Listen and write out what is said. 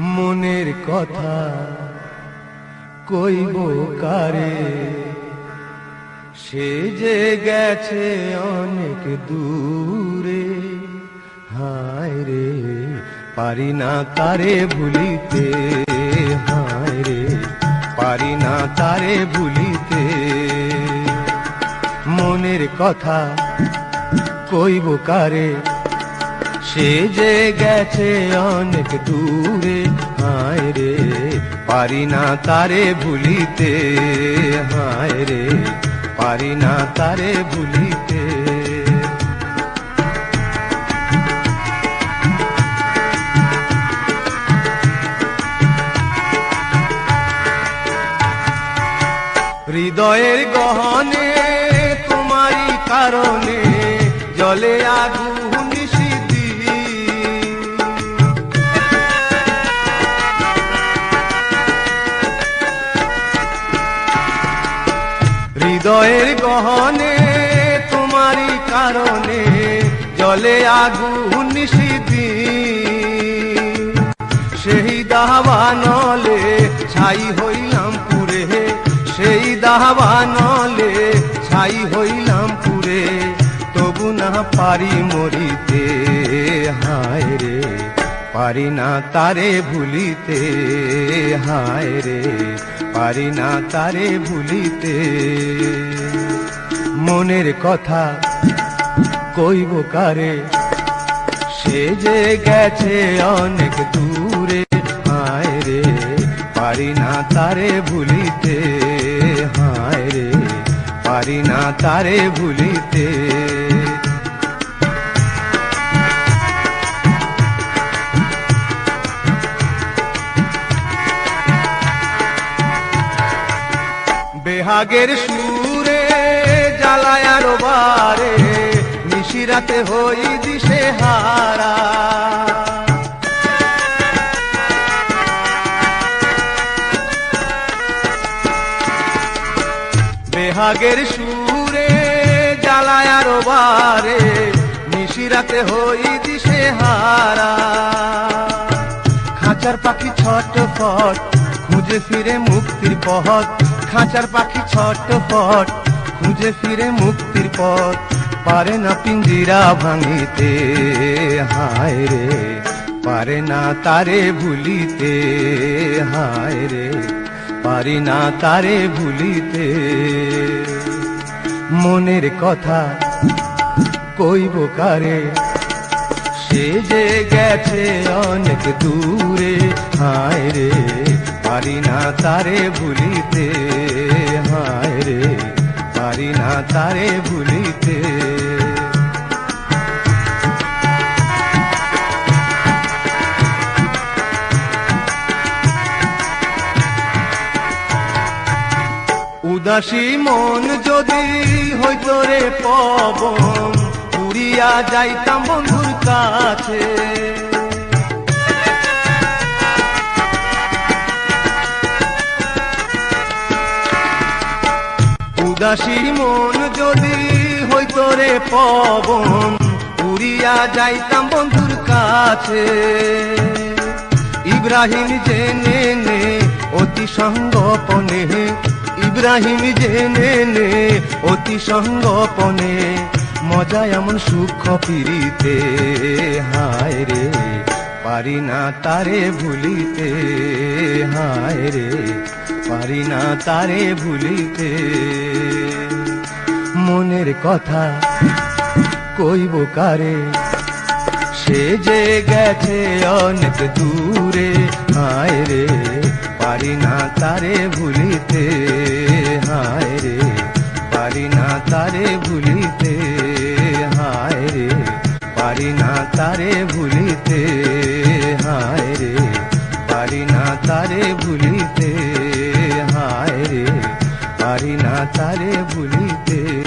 মনের কথা কইব কারে? সে যে গেছে অনেক দূরে, হায় রে, পারি না তারে ভুলিতে, হায় রে, পারি না তারে ভুলিতে। মনের কথা কইব কারে? সে যে গেছে অনেক দূরে, হায় রে, পারি না তারে ভুলিতে, হায় রে, পারি না তারে ভুলিতে। হৃদয়ের গহনে, তোমারই কারণে, জলে আগুন হৃদয়ের গহনে, তোমারই কারণে জলে আগুন নিশিদি সেই দাহবানলে ছাই হইলাম পুরে, সেই দাহবানলে ছাই হইলাম পুরে, তবু না পারি মরিতে, হায় রে, পারি না তারে ভুলিতে, হায় রে, পারি না তারে ভুলিতে। মনের কথা কইব কারে? সে যে গেছে অনেক দূরে, হায় রে, পারি না তারে ভুলিতে, হায় রে, পারি না তারে ভুলিতে। বেহাগের বারে নিশিরাতে হই দিশে হারা। বেহাগের সুরে জ্বালায় বারে, নিশিরাতে হই দিশে হারা। খাঁচার পাখি ছটফট খুঁজে ফিরে মুক্তির পথ। খাঁচার পাখি ছটফট খুঁজে ফিরে মুক্তির পথ। পারে না পিঞ্জিরা ভাঙিতে। হায় রে, পারে না তারে ভুলিতে। হায় রে, পারি না তারে ভুলিতে। মনের কথা কইব কারে? সে যে গেছে অনেক দূরে। হায় রে, পারি না তারে ভুলিতে। তারে ভুলিতে। উদাসী মন যদি হইতো রে পবন উড়িয়া যাইতাম বন্ধুর কাছে। উদাসী মন যদি হইতো রে পবন, উড়িয়া যাইতাম বন্ধুর কাছে। ইব্রাহিম জেনে নে, অতি সঙ্গপনে ইব্রাহিম জেনে নে, অতি সঙ্গপনে মজা এমন সুখ ফিরিতে, হায় রে, পারি না তারে ভুলিতে, হায় রে। পারি না তারে ভুলিতে। মনের কথা কইব কারে? সে যে গেছে অনেক দূরে, হায় রে, পারি না তারে ভুলিতে। হায় রে, পারি না তারে ভুলিতে। হায় রে, পারি না তারে ভুলিতে। হায় পারি না তারে ভুলিতে।